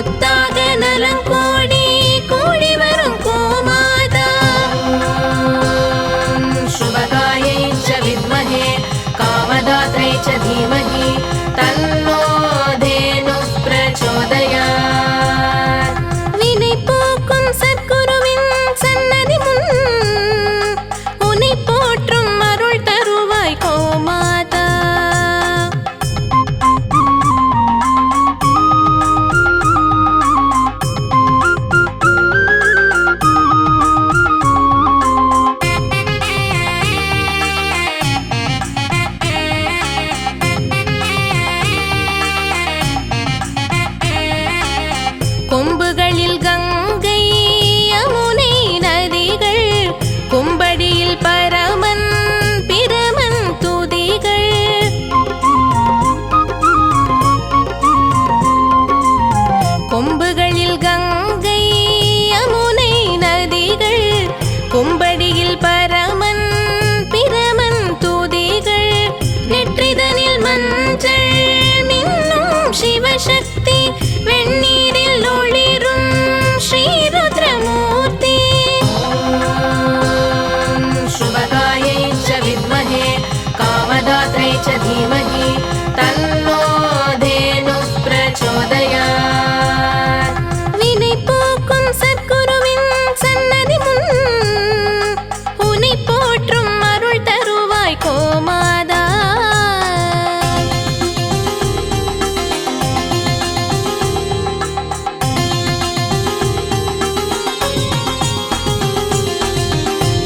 முத்தாக நலங்கோ கொம்புகளில் கங்கை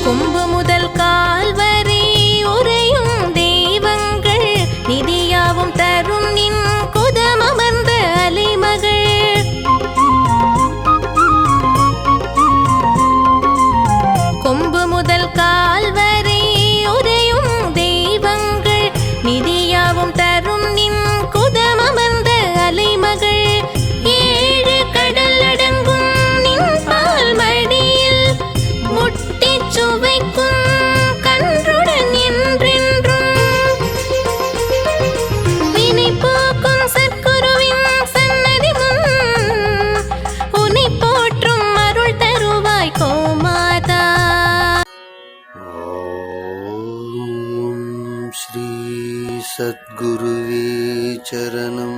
கொம்பு முதல் கால் ॐ श्री सद्गुरुवे चरणम्